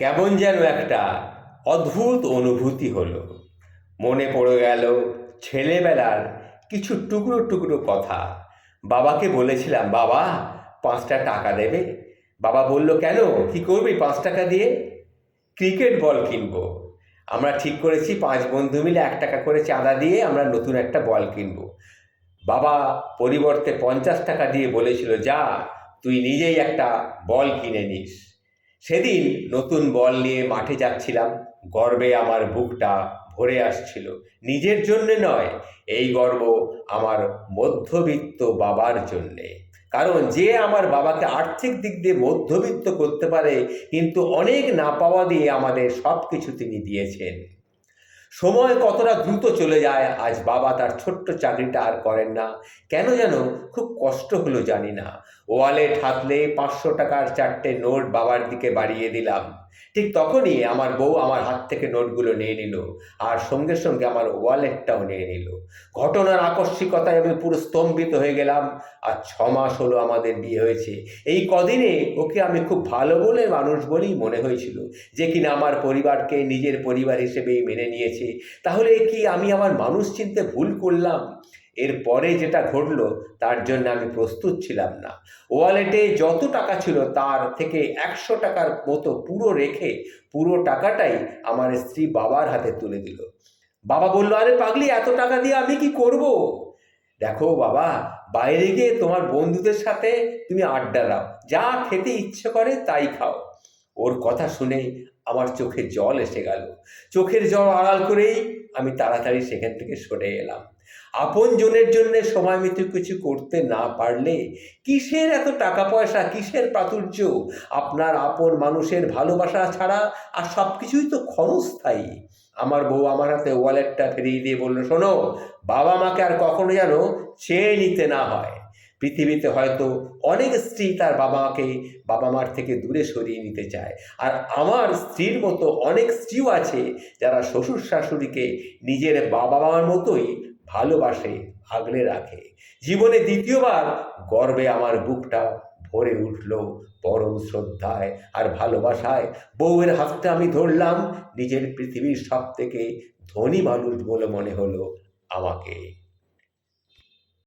কেমন যেন একটা অদ্ভুত অনুভূতি হলো। মনে পড়ে গেল ছেলেবেলার কিছু টুকরো টুকরো কথা। বাবাকে বলেছিলাম, বাবা, পাঁচটা টাকা দেবে। বাবা বলল, কেন? কি করবি পাঁচ টাকা দিয়ে? ক্রিকেট বল কিনবো। আমরা ঠিক করেছি, পাঁচ বন্ধু মিলে এক টাকা করে চাঁদা দিয়ে আমরা নতুন একটা বল কিনবো। বাবা পরিবর্তে পঞ্চাশ টাকা দিয়ে বলেছিল, যা, তুই নিজেই একটা বল কিনে নিস। সেদিন নতুন বল নিয়ে মাঠে যাচ্ছিলাম। গর্বে আমার বুকটা ভরে আসছিল। নিজের জন্যে নয়, এই গর্ব আমার মধ্যবিত্ত বাবার জন্যে। কারণ যে আমার বাবাকে আর্থিক দিক দিয়ে মধ্যবিত্ত করতে পারে, কিন্তু অনেক না পাওয়া দিয়ে আমাদের সব কিছু তিনি দিয়েছেন। সময় কতটা দ্রুত চলে যায়, আজ বাবা তার ছোট্ট চাকরিটা আর করেন না। কেন যেন খুব কষ্ট হলো জানি না। ওয়ালে ঠাতলে পাঁচশো টাকার চারটে নোট বাবার দিকে বাড়িয়ে দিলাম। ঠিক তখনই আমার বউ আমার হাত থেকে নোটগুলো নিয়ে নিল আর সঙ্গে সঙ্গে আমার ওয়ালেটটাও নিয়ে নিল। ঘটনার আকস্মিকতায় আমি পুরো স্তম্ভিত হয়ে গেলাম আর ছ মাস হলো আমাদের বিয়ে হয়েছে। এই কদিনে ওকে আমি খুব ভালো বলে মানুষ বলেই মনে হয়েছিল যে কিনা আমার পরিবারকে নিজের পরিবার হিসেবেই মেনে নিয়েছে। তাহলে কি আমি আমার মানুষ চিনতে ভুল করলাম? এরপরে যেটা ঘটলো, তার জন্য আমি প্রস্তুত ছিলাম না। ওয়ালেটে যত টাকা ছিল, তার থেকে একশো টাকার মতো পুরো রেখে পুরো টাকাটাই আমার স্ত্রী বাবার হাতে তুলে দিল। বাবা বলল, আরে পাগলি, এত টাকা দিয়ে আমি কি করব। দেখো বাবা, বাইরে গিয়ে তোমার বন্ধুদের সাথে তুমি আড্ডা দাও। যা খেতে ইচ্ছে করে তাই খাও। ওর কথা শুনে আমার চোখে জল এসে গেল। চোখের জল আড়াল করেই আমি তাড়াতাড়ি সেখান থেকে সরে এলাম। আপন জনের জন্য সময় মতো কিছু করতে না পারলে কিসের এত টাকা পয়সা, কিসের প্রাচুর্য? আপনার আপন মানুষের ভালোবাসা ছাড়া আর সব কিছুই তো ক্ষণস্থায়ী। আমার বউ আমার হাতে ওয়ালেটটা ফিরিয়ে দিয়ে বলল, শোনো, বাবা মাকে আর কখনো যেন চেয়ে নিতে না হয়। পৃথিবীতে হয়তো অনেক স্ত্রী তার বাবা মাকে বাবা মার থেকে দূরে সরিয়ে নিতে চায়। আর আমার স্ত্রীর মতো অনেক স্ত্রীও আছে যারা শ্বশুর শাশুড়িকে নিজের বাবা মার মতোই ভালোবাসে, আগলে রাখে। জীবনে দ্বিতীয়বার গর্বে আমার বুকটা ভরে উঠল পরম শ্রদ্ধায় আর ভালোবাসায়। বউয়ের হাতটা আমি ধরলাম, নিজের পৃথিবীর সব থেকে ধনী মানুষ বলে মনে হলো আমাকে।